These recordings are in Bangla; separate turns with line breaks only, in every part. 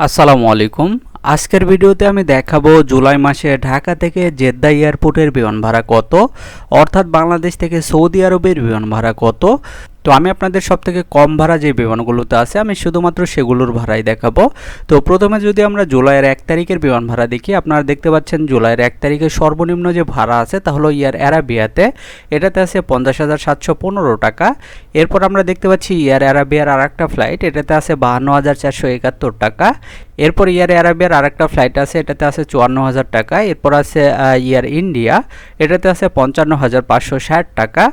আসসালামু আলাইকুম। আজকের ভিডিওতে আমি দেখাবো জুলাই মাসে ঢাকা থেকে জেদ্দা এয়ারপোর্টের বিমান ভাড়া কত, অর্থাৎ বাংলাদেশ থেকে সৌদি আরবের বিমান ভাড়া কত তো আমি আপনাদের সব থেকে কম ভাড়া যে বিমানগুলোতে আছে, আমি শুধুমাত্র সেগুলোর ভাড়াই দেখাবো। তো প্রথমে যদি আমরা জুলাইয়ের এক তারিখের বিমান ভাড়া দেখি, আপনারা দেখতে পাচ্ছেন জুলাইয়ের এক তারিখের সর্বনিম্ন যে ভাড়া আছে তা হলো ইয়ার অ্যারাবিয়াতে। এটাতে আছে পঞ্চাশ হাজার সাতশো পনেরো টাকা। এরপর আমরা দেখতে পাচ্ছি ইয়ার অ্যারাবিয়ার আর একটা ফ্লাইট, এটাতে আছে বাহান্ন হাজার চারশো একাত্তর টাকা। এরপর ইয়ার অ্যারাবিয়ার আর একটা ফ্লাইট আছে, এটাতে আছে চুয়ান্ন হাজার টাকা। এরপর আছে ইয়ার ইন্ডিয়া এটাতে আছে পঞ্চান্ন হাজার পাঁচশো ষাট টাকা।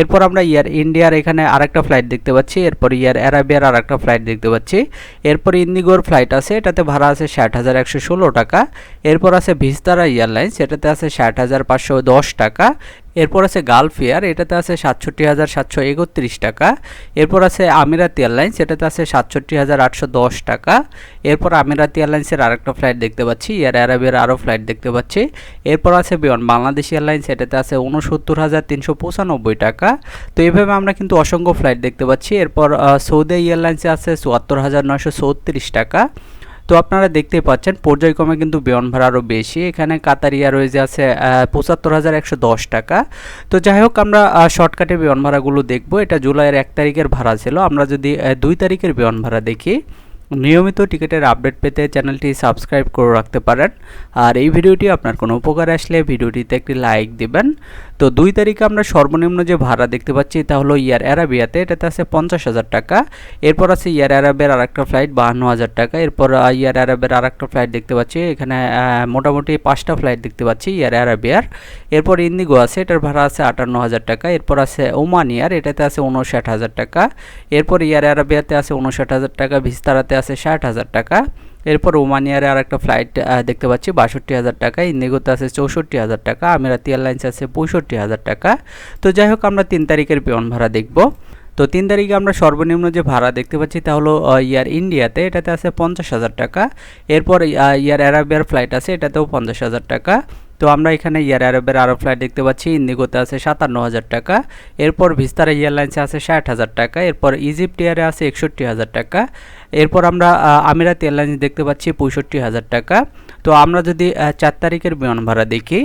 এরপর আমরা ইয়ার ইন্ডিয়ার এখানে আরেকটা ফ্লাইট দেখতে পাচ্ছি, এরপর ইয়ার অ্যারাবিয়ার আর একটা ফ্লাইট দেখতে পাচ্ছি। এরপর ইন্দিগোর ফ্লাইট আছে, এটাতে ভাড়া আছে ষাট হাজার একশো ষোলো টাকা। এরপর আছে ভিস্তারা এয়ারলাইন্স এটাতে আছে ষাট হাজার পাঁচশো দশ টাকা। এরপর আছে গালফ এয়ার এটাতে আছে সাতষট্টি হাজার সাতশো একত্রিশ টাকা। এরপর আছে আমিরাত এয়ারলাইন্স এটাতে আছে সাতষট্টি হাজার আটশো দশ টাকা। এরপর আমিরাত এয়ারলাইন্সের আরেকটা ফ্লাইট দেখতে পাচ্ছি এয়ার অ্যারাবিয়ার আরও ফ্লাইট দেখতে পাচ্ছি। এরপর আছে বিমান বাংলাদেশ এয়ারলাইন্স এটাতে আছে উনসত্তর হাজার তিনশো পঁচানব্বই টাকা। তো এইভাবে আমরা কিন্তু অসংখ্য ফ্লাইট দেখতে পাচ্ছি। এরপর সৌদি এয়ারলাইন্সে আছে চুয়াত্তর হাজার নয়শো চৌত্রিশ টাকা। তো আপনারা দেখতেই পাচ্ছেন, পর্যায়ক্রমে কিন্তু বিমান ভাড়া আরও বেশি। এখানে কাতার এয়ারওয়েজে আছে পঁচাত্তর হাজার একশো দশ টাকা। তো যাই হোক, আমরা শর্টকাটে বিমান ভাড়াগুলো দেখব। এটা জুলাইয়ের এক তারিখের ভাড়া ছিল। আমরা যদি দুই তারিখের বিমান ভাড়া দেখি, নিয়মিত টিকিটের আপডেট পেতে চ্যানেলটি সাবস্ক্রাইব করে রাখতে পারেন। আর এই ভিডিওটি আপনার কোনো উপকার আসলে, ভিডিওটিতে একটি লাইক দিবেন। তো দুই তারিখে আমরা সর্বনিম্ন যে ভাড়া দেখতে পাচ্ছি তা হলো ইয়ার অ্যারাবিয়াতে, এটাতে আছে পঞ্চাশ হাজার টাকা। এরপর আছে ইয়ার অ্যারাবের আর একটা ফ্লাইট বাহান্ন হাজার টাকা। এরপর ইয়ার অ্যারাবের আর একটা ফ্লাইট দেখতে পাচ্ছি, এখানে মোটামুটি পাঁচটা ফ্লাইট দেখতে পাচ্ছি ইয়ার অ্যারাবিয়ার। এরপর ইন্দিগো আছে, এটার ভাড়া আছে আটান্ন হাজার টাকা। এরপর আছে ওমান ইয়ার এটাতে আছে উনষাট হাজার টাকা। এরপর ইয়ার অ্যারাবিয়াতে আছে উনষাট হাজার টাকা, ভিস্তারাতে আছে ষাট হাজার টাকা। এরপর ওমানিয়ারে আর একটা ফ্লাইট দেখতে পাচ্ছি বাষট্টি হাজার টাকা ইন্দিগোতে আছে চৌষট্টি হাজার টাকা, আমিরাতি এয়ারলাইন্স আছে পঁয়ষট্টি হাজার টাকা। তো যাই হোক, আমরা তিন তারিখের বিমান ভাড়া দেখব। তো তিন তারিখে আমরা সর্বনিম্ন যে ভাড়া দেখতে পাচ্ছি তা হলো ইয়ার ইন্ডিয়াতে এটাতে আছে পঞ্চাশ হাজার টাকা। এরপর ইয়ার অ্যারাবিয়ার ফ্লাইট আছে, এটাতেও পঞ্চাশ হাজার টাকা। তো আমরা এখানে এয়ার অ্যারবের আরও ফ্লাইট দেখতে পাচ্ছি। ইন্দিগোতে আছে সাতান্ন হাজার টাকা। এরপর ভিস্তারা এয়ারলাইন্সে আছে ষাট হাজার টাকা। এরপর ইজিপ্ট এয়ারে আছে একষট্টি হাজার টাকা। এরপর আমরা আমিরাত এয়ারলাইন্স দেখতে পাচ্ছি পঁয়ষট্টি হাজার টাকা। তো আমরা যদি চার তারিখের বিমান ভাড়া দেখি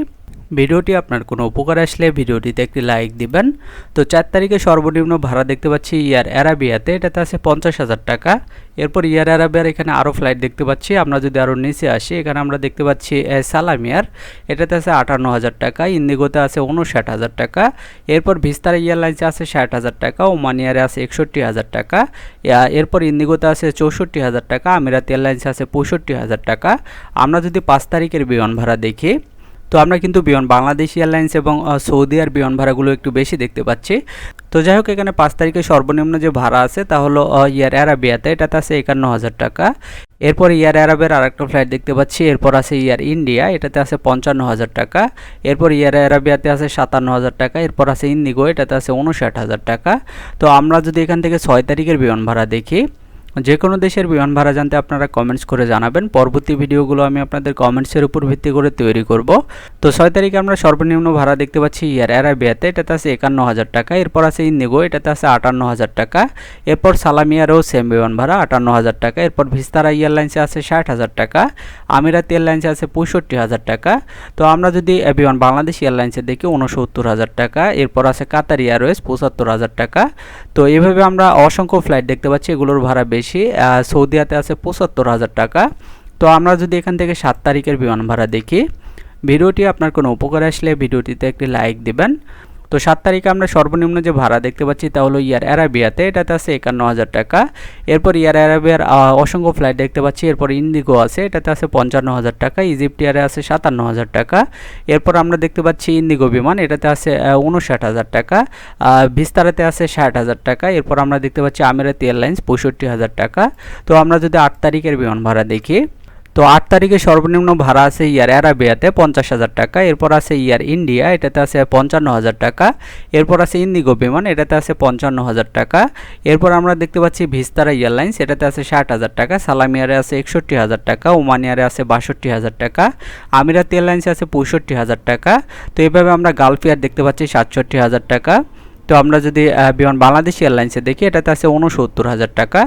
ভিডিওটি আপনার কোনো উপকার আসলে ভিডিওটিতে একটি লাইক দিবেন। তো চার তারিখে সর্বনিম্ন ভাড়া দেখতে পাচ্ছি ইয়ার অ্যারাবিয়াতে, এটাতে আছে পঞ্চাশ হাজার টাকা। এরপর ইয়ার অ্যারাবিয়ার এখানে আরও ফ্লাইট দেখতে পাচ্ছি, আমরা যদি আরও নিচে আসি, এখানে আমরা দেখতে পাচ্ছি সালামিয়ার এটাতে আছে আটান্ন হাজার টাকা ইন্দিগোতে আছে উনষাট হাজার টাকা, এরপর ভিস্তার এয়ারলাইন্সে আছে ষাট হাজার টাকা, ওমান এয়ারে আছে একষট্টি হাজার টাকা এরপর ইন্দিগোতে আছে চৌষট্টি হাজার টাকা, আমিরাত এয়ারলাইন্সে আছে পঁয়ষট্টি হাজার টাকা। আমরা যদি পাঁচ তারিখের বিমান ভাড়া দেখি তো আমরা কিন্তু বিমান, বাংলাদেশ এয়ারলাইন্স এবং সৌদি আর বিমান ভাড়াগুলো একটু বেশি দেখতে পাচ্ছি। তো যাই হোক, এখানে পাঁচ তারিখে সর্বনিম্ন যে ভাড়া আছে তা হলো ইয়ার অ্যারাবিয়াতে এটাতে আছে একান্ন হাজার টাকা। এরপর ইয়ার অ্যারাবের আরেকটা ফ্লাইট দেখতে পাচ্ছি। এরপর আছে ইয়ার ইন্ডিয়া। এটাতে আছে পঞ্চান্ন হাজার টাকা। এরপর ইয়ার অ্যারাবিয়াতে আছে সাতান্ন হাজার টাকা। এরপর আছে ইন্ডিগো। এটাতে আছে উনষাট হাজার টাকা। তো আমরা যদি এখান থেকে ছয় তারিখের বিমান ভাড়া দেখি যে কোনো দেশের বিমান ভাড়া জানতে আপনারা কমেন্টস করে জানাবেন। পরবর্তী ভিডিওগুলো আমি আপনাদের কমেন্টসের উপর ভিত্তি করে তৈরি করব। তো ছয় তারিখে আমরা সর্বনিম্ন ভাড়া দেখতে পাচ্ছি ইয়ার অ্যারাবিয়াতে এটাতে আছে একান্ন হাজার টাকা। এরপর আছে ইন্দিগো এটাতে আছে আটান্ন হাজার টাকা। এরপর সালামিয়ারও সেম বিমান ভাড়া, আটান্ন হাজার টাকা। এরপর ভিস্তারা এয়ারলাইন্সে আছে ষাট হাজার টাকা। আমিরাত এয়ারলাইন্সে আছে পঁয়ষট্টি হাজার টাকা। তো আমরা যদি বিমান বাংলাদেশ এয়ারলাইন্সে দেখি উনসত্তর হাজার টাকা। এরপর আছে কাতার এয়ারওয়েজ পঁচাত্তর হাজার টাকা। তো এভাবে আমরা অসংখ্য ফ্লাইট দেখতে পাচ্ছি। এগুলোর ভাড়া বেশি সৌদিয়াতে আছে পঁচাত্তর হাজার টাকা। তো আমরা যদি এখান থেকে সাত তারিখের বিমান ভাড়া দেখি, ভিডিওটি আপনার কোনো উপকার আসলে ভিডিওটিতে একটি লাইক দিবেন। তো সাত তারিখে আমরা সর্বনিম্ন যে ভাড়া দেখতে পাচ্ছি তা হলো ইয়ার অ্যারাবিয়াতে, এটাতে আছে একান্ন হাজার টাকা। এরপর ইয়ার অ্যারাবিয়ার অসংখ্য ফ্লাইট দেখতে পাচ্ছি, এরপর ইন্ডিগো আছে, এটাতে আছে পঞ্চান্ন হাজার টাকা ইজিপ্ট এয়ারে আছে সাতান্ন হাজার টাকা। এরপর আমরা দেখতে পাচ্ছি ইন্ডিগো বিমান, এটাতে আছে উনষাট হাজার টাকা বিস্তারাতে আছে ষাট হাজার টাকা, এরপর আমরা দেখতে পাচ্ছি আমিরাত এয়ারলাইন্স পঁয়ষট্টি হাজার টাকা। তো আমরা যদি আট তারিখের বিমান ভাড়া দেখি তো আট তারিখে সর্বনিম্ন ভাড়া আছে ইয়ার অ্যারাবিয়াতে পঞ্চাশ হাজার টাকা, এরপর আছে ইয়ার ইন্ডিয়া, এটাতে আছে পঞ্চান্ন হাজার টাকা, এরপর আছে ইন্দিগো বিমান, এটাতে আছে পঞ্চান্ন হাজার টাকা, এরপর আমরা দেখতে পাচ্ছি ভিস্তারা এয়ারলাইন্স, এটাতে আছে ষাট হাজার টাকা সালামিয়ারে আছে একষট্টি হাজার টাকা ওমানিয়ারে আছে বাষট্টি হাজার টাকা, আমিরাত এয়ারলাইন্স আছে পঁয়ষট্টি হাজার টাকা, তো এভাবে আমরা গালফিয়ার দেখতে পাচ্ছি সাতষট্টি হাজার টাকা তো আমরা যদি বিমান বাংলাদেশ এয়ারলাইন্সে দেখি, এটাতে আছে উনসত্তর হাজার টাকা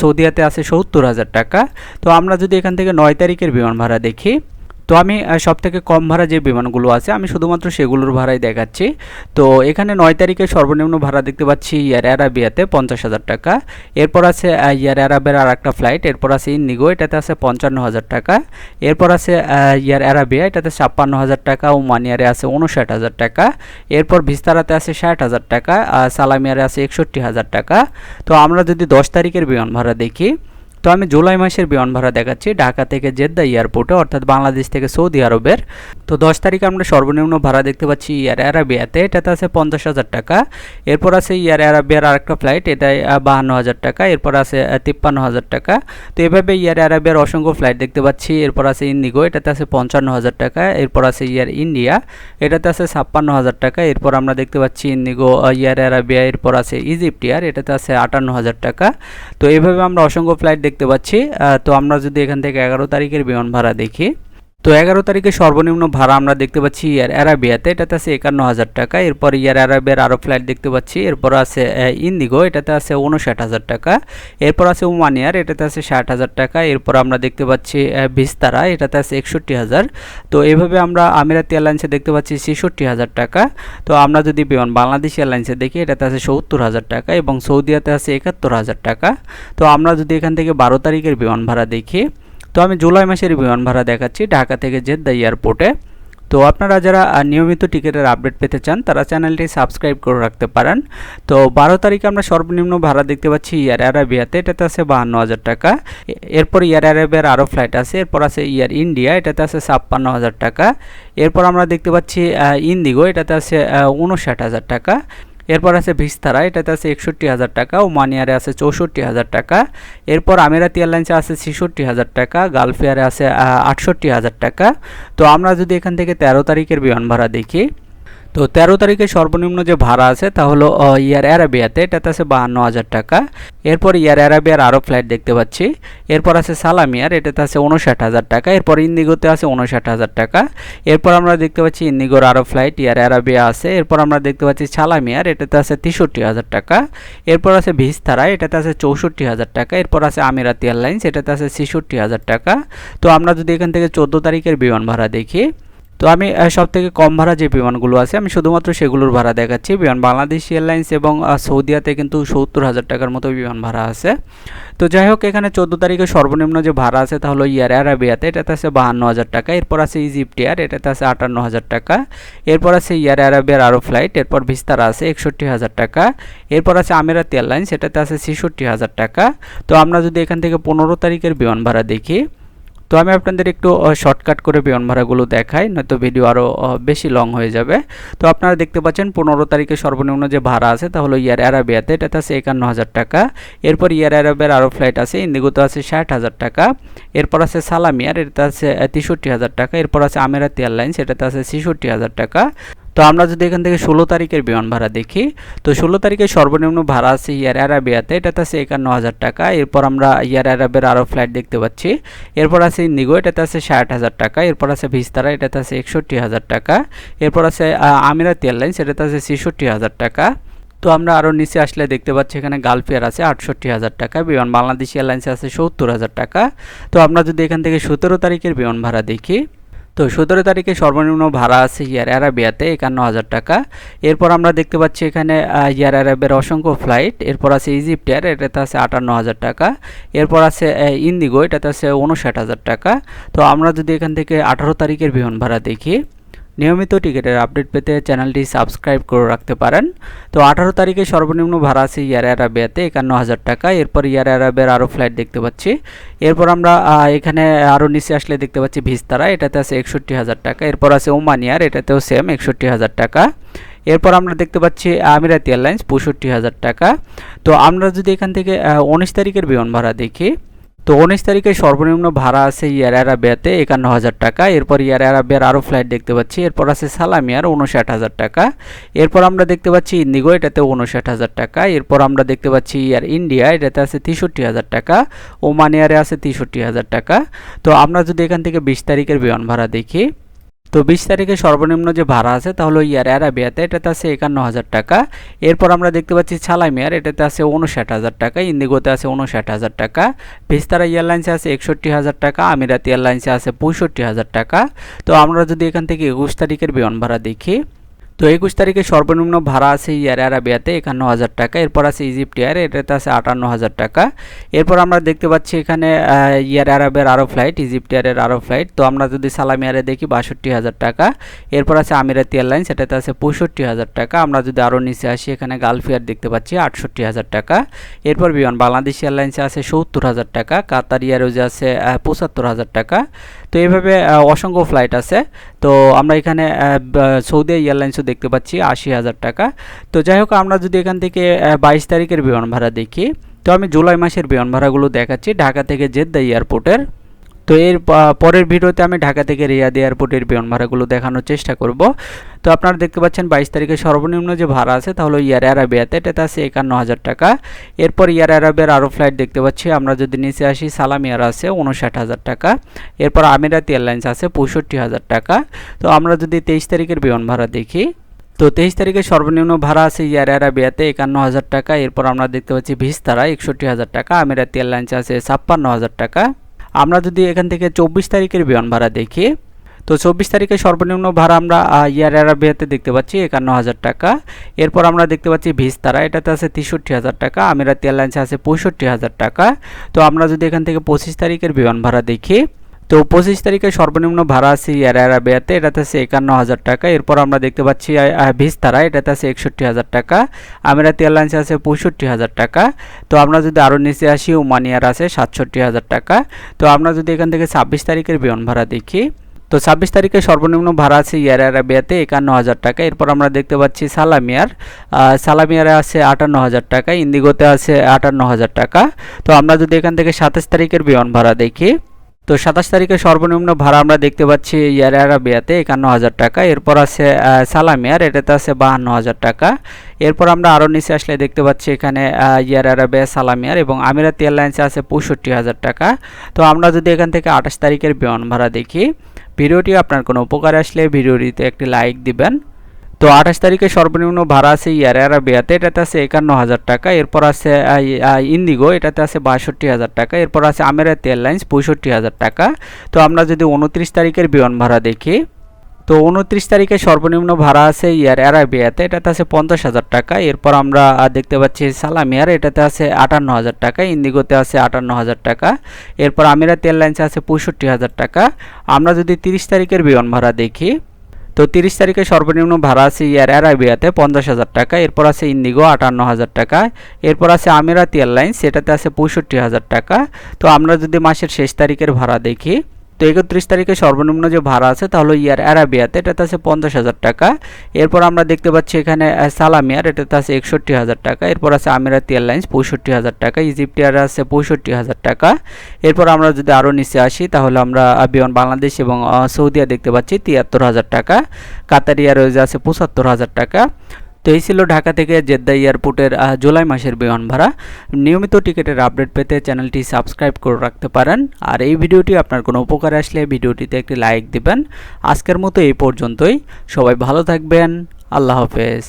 সৌদিয়াতে আছে সত্তর হাজার টাকা। তো আমরা যদি এখান থেকে নয় তারিখের বিমান ভাড়া দেখি তো আমি সব থেকে কম ভাড়া যে বিমানগুলো আছে, আমি শুধুমাত্র সেগুলোর ভাড়াই দেখাচ্ছি। তো এখানে নয় তারিখে সর্বনিম্ন ভাড়া দেখতে পাচ্ছি ইয়ার অ্যারাবিয়াতে পঞ্চাশ হাজার টাকা, এরপর আছে ইয়ার অ্যারাবিয়ার আর একটা ফ্লাইট এরপর আছে ইন্ডিগো এটাতে আছে পঞ্চান্ন হাজার টাকা, এরপর আছে ইয়ার অ্যারাবিয়া এটাতে ছাপ্পান্ন হাজার টাকা ও মানিয়ারে আছে উনষাট হাজার টাকা, এরপর ভিস্তারাতে আছে ষাট হাজার টাকা সালামিয়ারে আছে একষট্টি হাজার টাকা। তো আমরা যদি দশ তারিখের বিমান ভাড়া দেখি তো আমি জুলাই মাসের বিমান ভাড়া দেখাচ্ছি ঢাকা থেকে জেদ্দা এয়ারপোর্টে, অর্থাৎ বাংলাদেশ থেকে সৌদি আরবের। তো দশ তারিখে আমরা সর্বনিম্ন ভাড়া দেখতে পাচ্ছি ইয়ার অ্যারাবিয়াতে এটাতে আছে পঞ্চাশ হাজার টাকা। এরপর আছে ইয়ার অ্যারাবিয়ার আরেকটা ফ্লাইট এটাই বাহান্ন হাজার টাকা। এরপর আছে তিপ্পান্ন হাজার টাকা। তো এভাবে ইয়ার অ্যারাবিয়ার অসংখ্য ফ্লাইট দেখতে পাচ্ছি। এরপর আছে ইন্ডিগো, এটাতে আছে পঞ্চান্ন হাজার টাকা। এরপর আছে ইয়ার ইন্ডিয়া, এটাতে আছে ছাপ্পান্ন হাজার টাকা। এরপর আমরা দেখতে পাচ্ছি ইন্ডিগো ইয়ার অ্যারাবিয়া এরপর আছে ইজিপ্ট এয়ার এটাতে আছে আটান্ন হাজার টাকা। তো এভাবে আমরা অসংখ্য ফ্লাইট দেখতে পাচ্ছি তো আমরা যদি এখান থেকে এগারো তারিখের বিমান ভাড়া দেখি তো এগারো তারিখে সর্বনিম্ন ভাড়া আমরা দেখতে পাচ্ছি ইয়ার অ্যারাবিয়াতে, এটাতে আছে একান্ন হাজার টাকা। এরপর ইয়ার অ্যারাবিয়ার আরও ফ্লাইট দেখতে পাচ্ছি, এরপর আছে ইন্ডিগো, এটাতে আছে উনষাট হাজার টাকা। এরপর আছে ওমান এয়ার এটাতে আছে ষাট হাজার টাকা। এরপর আমরা দেখতে পাচ্ছি ভিস্তারা, এটাতে আছে একষট্টি হাজার। তো এভাবে আমরা আমিরাত এয়ারলাইন্সে দেখতে পাচ্ছি ছেষট্টি হাজার টাকা। তো আমরা যদি বিমান বাংলাদেশ এয়ারলাইন্সে দেখি, এটাতে আছে সত্তর হাজার টাকা এবং সৌদিয়াতে আছে একাত্তর হাজার টাকা। তো আমরা যদি এখান থেকে বারো তারিখের বিমান ভাড়া দেখি তো আমি জুলাই মাসের বিমান ভাড়া দেখাচ্ছি ঢাকা থেকে জেদ্দা এয়ারপোর্টে। তো আপনারা যারা নিয়মিত টিকিটের আপডেট পেতে চান তারা চ্যানেলটি সাবস্ক্রাইব করে রাখতে পারেন। তো বারো তারিখে আমরা সর্বনিম্ন ভাড়া দেখতে পাচ্ছি ইয়ার অ্যারাবিয়াতে এটাতে আছে বাহান্ন হাজার টাকা। এরপর ইয়ার অ্যারাবিয়ার আরও ফ্লাইট আছে এরপর আছে ইয়ার ইন্ডিয়া এটাতে আছে ছাপ্পান্ন হাজার টাকা। এরপর আমরা দেখতে পাচ্ছি আহ, ইন্ডিগো এটাতে আছে উনষাট হাজার টাকা। এরপর আছে ভিস্তারা, এটাতে আছে একষট্টি হাজার টাকা ও মানিয়ারে আছে চৌষট্টি হাজার টাকা। এরপর আমেরাতি এয়ারলাইন্সে আছে ছেষট্টি হাজার টাকা, গালফেয়ারে আছে আটষট্টি হাজার টাকা। তো আমরা যদি এখান থেকে তেরো তারিখের বিমান ভাড়া দেখি তো তেরো তারিখে সর্বনিম্ন যে ভাড়া আছে তা হলো ইয়ার অ্যারাবিয়াতে, এটাতে আছে বাহান্ন হাজার টাকা। এরপর ইয়ার অ্যারাবিয়ার আরও ফ্লাইট দেখতে পাচ্ছি। এরপর আছে সালামিয়ার, এটাতে আছে উনষাট হাজার টাকা। এরপর ইন্ডিগোতে আছে উনষাট হাজার টাকা। এরপর আমরা দেখতে পাচ্ছি ইন্ডিগোর আরও ফ্লাইট, ইয়ার অ্যারাবিয়া আছে। এরপর আমরা দেখতে পাচ্ছি সালামিয়ার, এটাতে আছে তেষট্টি হাজার টাকা। এরপর আছে ভিস্তারা এটাতে আছে চৌষট্টি হাজার টাকা। এরপর আছে আমিরাত এয়ারলাইন্স, এটাতে আছে ছেষট্টি হাজার টাকা। তো আমরা যদি এখান থেকে চোদ্দ তারিখের বিমান ভাড়া দেখি তো আমি সব থেকে কম ভাড়া যে বিমানগুলো আছে, আমি শুধুমাত্র সেগুলোর ভাড়া দেখাচ্ছি। বিমান বাংলাদেশ এয়ারলাইন্স এবং সৌদিয়াতে কিন্তু সত্তর হাজার টাকার মতো বিমান ভাড়া আছে। তো যাই হোক, এখানে চোদ্দ তারিখে সর্বনিম্ন যে ভাড়া আছে তা হলো ইয়ার অ্যারাবিয়াতে এটাতে আছে বাহান্ন হাজার টাকা। এরপর আছে ইজিপ্ট এয়ার, এটাতে আছে আটান্ন হাজার টাকা। এরপর আছে ইয়ার অ্যারাবিয়ার আরও ফ্লাইট, এরপর ভিস্তারা আছে একষট্টি হাজার টাকা। এরপর আছে আমিরাত এয়ারলাইন্স, এটাতে আছে ছেষট্টি হাজার টাকা। তো আমরা যদি এখান থেকে পনেরো তারিখের বিমান ভাড়া দেখি তো আমি আপনাদের একটু শর্টকাট করে বিমান ভাড়াগুলো দেখাই, নয়তো ভিডিও আরও বেশি লং হয়ে যাবে। তো আপনারা দেখতে পাচ্ছেন পনেরো তারিখে সর্বনিম্ন যে ভাড়া আছে, তা হলো ইয়ার অ্যারাবিয়াতে এটাতে আছে একান্ন হাজার টাকা। এরপর ইয়ার অ্যারাবিয়ার আরও ফ্লাইট আছে ইন্ডিগোতে আছে ষাট হাজার টাকা। এরপর আছে সালামিয়ার এটাতে আছে তেষট্টি হাজার টাকা। এরপর আছে আমিরাত এয়ারলাইন্স এটাতে আছে ছেষট্টি হাজার টাকা। তো আমরা যদি এখান থেকে ষোলো তারিখের বিমান ভাড়া দেখি, তো ষোলো তারিখে সর্বনিম্ন ভাড়া আছে ইয়ার অ্যারাবিয়াতে এটাতে আছে একান্ন হাজার টাকা। এরপর আমরা ইয়ার অ্যারাবিয়ার আরও ফ্লাইট দেখতে পাচ্ছি। এরপর আছে ইন্ডিগো এটাতে আছে ষাট হাজার টাকা। এরপর আছে ভিস্তারা এটাতে আছে একষট্টি হাজার টাকা। এরপর আছে আমিরাত এয়ারলাইন্স এটাতে আছে ছেষট্টি হাজার টাকা। তো আমরা আরও নিচে আসলে দেখতে পাচ্ছি, এখানে গালফ এয়ার আছে আটষট্টি হাজার টাকা, বিমান বাংলাদেশ এয়ারলাইন্সে আছে সত্তর হাজার টাকা। তো আমরা যদি এখান থেকে সতেরো তারিখের বিমান ভাড়া দেখি তো সতেরো তারিখে সর্বনিম্ন ভাড়া আছে ইয়ার অ্যারাবিয়াতে, একান্ন হাজার টাকা। এরপর আমরা দেখতে পাচ্ছি এখানে ইয়ার অ্যারাবের অসংখ্য ফ্লাইট। এরপর আছে ইজিপ্ট এয়ার এটাতে আছে আটান্ন হাজার টাকা। এরপর আছে ইন্দিগো এটাতে আছে উনষাট হাজার টাকা। তো আমরা যদি এখান থেকে আঠারো তারিখের বিমান ভাড়া দেখি নিয়মিত টিকিটের আপডেট পেতে চ্যানেলটি সাবস্ক্রাইব করে রাখতে পারেন। তো আঠারো তারিখে সর্বনিম্ন ভাড়া আছে ইয়ার অ্যারাবিয়াতে একান্ন হাজার টাকা। এরপর ইয়ার অ্যারাবিয়ার আরও ফ্লাইট দেখতে পাচ্ছি। এরপর আমরা এখানে আরও নিচে আসলে দেখতে পাচ্ছি ভিস্তারা, এটাতে আছে একষট্টি হাজার টাকা। এরপর আছে ওমানিয়ার, এটাতেও সেম একষট্টি হাজার টাকা। এরপর আমরা দেখতে পাচ্ছি আমিরাত এয়ারলাইন্স, পঁয়ষট্টি হাজার টাকা। তো আমরা যদি এখান থেকে উনিশ তারিখের বিমান ভাড়া দেখি তো উনিশ তারিখে সর্বনিম্ন ভাড়া আছে ইয়ার অ্যারাবিয়াতে একান্ন হাজার টাকা। এরপর ইয়ার অ্যারাবিয়ার আরও ফ্লাইট দেখতে পাচ্ছি। এরপর আছে সালামিয়ার উনষাট হাজার টাকা। এরপর আমরা দেখতে পাচ্ছি ইন্দিগো এটাতে উনষাট হাজার টাকা। এরপর আমরা দেখতে পাচ্ছি ইয়ার ইন্ডিয়া, এটাতে আছে তেষট্টি হাজার টাকা। ওমান এয়ারে আছে তেষট্টি হাজার টাকা। তো আমরা যদি এখান থেকে বিশ তারিখের বিমান ভাড়া দেখি তো বিশ তারিখে সর্বনিম্ন যে ভাড়া আছে তাহলে ইয়ার অ্যারাবিয়াতে, এটাতে আছে একান্ন হাজার টাকা। এরপর আমরা দেখতে পাচ্ছি ছালামিয়ার এটাতে আছে উনষাট হাজার টাকা ইন্দিগোতে আছে উনষাট হাজার টাকা, ভিস্তারা এয়ারলাইন্সে আছে একষট্টি হাজার টাকা, আমিরাত এয়ারলাইন্সে আছে পঁয়ষট্টি হাজার টাকা। তো আমরা যদি এখান থেকে একুশ তারিখের বিমান ভাড়া দেখি তো একুশ তারিখে সর্বনিম্ন ভাড়া আছে ইয়ার অ্যারাবিয়াতে একান্ন হাজার টাকা, এরপর আছে ইজিপ্ট এয়ার এটাতে আছে আটান্ন হাজার টাকা। এরপর আমরা দেখতে পাচ্ছি এখানে ইয়ার অ্যারাবের আরও ফ্লাইট ইজিপ্ট এয়ারের আরও ফ্লাইট তো আমরা যদি সালাম এয়ারে দেখি বাষট্টি হাজার টাকা। এরপর আছে আমিরাত এয়ারলাইন্স এটাতে আছে পঁয়ষট্টি হাজার টাকা। আমরা যদি আরও নিচে আসি, এখানে গালফ এয়ার দেখতে পাচ্ছি আটষট্টি হাজার টাকা। এরপর বিমান বাংলাদেশ এয়ারলাইন্সে আছে সত্তর হাজার টাকা কাতার এয়ারওয়েজে আছে পঁচাত্তর হাজার টাকা। তো এইভাবে অসংখ্য ফ্লাইট আছে। তো আমরা এখানে সৌদি এয়ারলাইন্সও দেখতে পাচ্ছি আশি হাজার টাকা। তো যাই হোক, আমরা যদি এখান থেকে বাইশ তারিখের বিমান ভাড়া দেখি, তো আমি জুলাই মাসের বিমান ভাড়াগুলো দেখাচ্ছি ঢাকা থেকে জেদ্দা এয়ারপোর্টের। তো এর পরের ভিডিওতে আমি ঢাকা থেকে রিয়াদ এয়ারপোর্টের বিমান ভাড়াগুলো দেখানোর চেষ্টা করব। তো আপনারা দেখতে পাচ্ছেন বাইশ তারিখে সর্বনিম্ন যে ভাড়া আছে তাহলে ইয়ার অ্যারাবিয়াতে এটাতে আছে একান্ন হাজার টাকা। এরপর ইয়ার অ্যারাবিয়ার আরও ফ্লাইট দেখতে পাচ্ছি, আমরা যদি নিচে আসি, সালাম ইয়ার আছে উনষাট হাজার টাকা। এরপর আমিরাত এয়ারলাইন্স আছে পঁয়ষট্টি হাজার টাকা। তো আমরা যদি তেইশ তারিখের বিমান ভাড়া দেখি, তো তেইশ তারিখে সর্বনিম্ন ভাড়া আছে ইয়ার অ্যারাবিয়াতে একান্ন হাজার টাকা। এরপর আমরা দেখতে পাচ্ছি ভিস্তারা একষট্টি হাজার টাকা, আমিরাত এয়ারলাইন্স আছে ছাপ্পান্ন হাজার টাকা। আমরা যদি এখান থেকে চব্বিশ তারিখের বিমান ভাড়া দেখি, তো চব্বিশ তারিখে সর্বনিম্ন ভাড়া আমরা ইয়ার অ্যারাবিয়াতে দেখতে পাচ্ছি একান্ন হাজার টাকা। এরপর আমরা দেখতে পাচ্ছি ভিস্তারা এটাতে আছে তেষট্টি হাজার টাকা আমিরাত এয়ারলাইন্সে আছে পঁয়ষট্টি হাজার টাকা। তো আমরা যদি এখান থেকে পঁচিশ তারিখের বিমান ভাড়া দেখি তো পঁচিশ তারিখে সর্বনিম্ন ভাড়া আছে ইয়ার অ্যারাবিয়াতে এটাতে আছে একান্ন হাজার টাকা। এরপর আমরা দেখতে পাচ্ছি ভিস্তারা এটাতে আছে একষট্টি হাজার টাকা। আমিরাত এয়ারলাইন্সে আছে পঁয়ষট্টি হাজার টাকা। তো আমরা যদি আরও নিচে আসি ওমানিয়ার আছে সাতষট্টি হাজার টাকা। তো আমরা যদি এখান থেকে ছাব্বিশ তারিখের বিমান ভাড়া দেখি, তো ছাব্বিশ তারিখে সর্বনিম্ন ভাড়া আছে ইয়ার অ্যারাবিয়াতে একান্ন হাজার টাকা। এরপর আমরা দেখতে পাচ্ছি সালামিয়ার সালামিয়ারে আছে আটান্ন হাজার টাকা ইন্দিগোতে আছে আটান্ন হাজার টাকা। তো আমরা যদি এখান থেকে সাতাশ তারিখের বিমান ভাড়া দেখি তো সাতাশ তারিখে সর্বনিম্ন ভাড়া আমরা দেখতে পাচ্ছি ইয়ার আরাবিয়াতে একান্ন হাজার টাকা। এরপর আছে সালামিয়ার এটাতে আছে বাহান্ন হাজার টাকা। এরপর আমরা আরও নিচে আসলে দেখতে পাচ্ছি এখানে ইয়ার আরাবিয়া সালামিয়ার এবং আমিরাত এয়ারলাইন্সে আছে পঁয়ষট্টি হাজার টাকা। তো আমরা যদি এখান থেকে আঠাশ তারিখের বিমান ভাড়া দেখি, ভিডিওটি আপনার কোনো উপকার আসলে ভিডিওটিতে একটি লাইক দিবেন। তো আঠাশ তারিখে সর্বনিম্ন ভাড়া আছে ইয়ার আরাবিয়াতে, এটাতে আছে একান্ন হাজার টাকা, এরপর আছে ইন্দিগো এটাতে আছে বাষট্টি হাজার টাকা, এরপর আছে আমেরাত এয়ারলাইন্স, পঁয়ষট্টি হাজার টাকা। তো আমরা যদি উনত্রিশ তারিখের বিমান ভাড়া দেখি, তো উনত্রিশ তারিখে সর্বনিম্ন ভাড়া আছে ইয়ার অ্যারাবিয়াতে এটাতে আছে পঞ্চাশ হাজার টাকা, এরপর আমরা দেখতে পাচ্ছি সালামিয়ার এটাতে আছে আটান্ন হাজার টাকা ইন্দিগোতে আছে আটান্ন হাজার টাকা, এরপর আমিরাত এয়ারলাইন্সে আছে পঁয়ষট্টি হাজার টাকা। আমরা যদি তিরিশ তারিখের বিমান ভাড়া দেখি তো তিরিশ তারিখে সর্বনিম্ন ভাড়া আছে ইয়ার অ্যারাবিয়াতে পঞ্চাশ হাজার টাকা, এরপর আছে ইন্ডিগো আটান্ন হাজার টাকা, এরপর আছে আমিরাত এয়ারলাইন্স, সেটাতে আছে পঁয়ষট্টি হাজার টাকা। তো আমরা যদি মাসের শেষ তারিখের ভাড়া দেখি তো একত্রিশ তারিখে সর্বনিম্ন যে ভাড়া আছে তাহলে ইয়ার অ্যারাবিয়াতে, এটাতে আছে পঞ্চাশ হাজার টাকা। এরপর আমরা দেখতে পাচ্ছি এখানে সালামিয়ার, এটাতে আছে একষট্টি হাজার টাকা। এরপর আছে আমিরাত এয়ারলাইন্স, পঁয়ষট্টি হাজার টাকা। ইজিপ্ট এয়ার আছে পঁয়ষট্টি হাজার টাকা। এরপর আমরা যদি আরও নিচে আসি, তাহলে আমরা বিমান বাংলাদেশ এবং সৌদিয়া দেখতে পাচ্ছি, তিয়াত্তর হাজার টাকা। কাতার এয়ারওয়েজ আছে পঁচাত্তর হাজার টাকা। তো এই ছিল ঢাকা থেকে জেদ্দা এয়ারপোর্টের জুলাই মাসের বিমান ভাড়া। নিয়মিত টিকিটের আপডেট পেতে চ্যানেলটি সাবস্ক্রাইব করে রাখতে পারেন। আর এই ভিডিওটি আপনার কোনো উপকার আসলে ভিডিওটিতে একটি লাইক দিবেন। আজকের মতো এই পর্যন্তই। সবাই ভালো থাকবেন। আল্লাহ হাফেজ।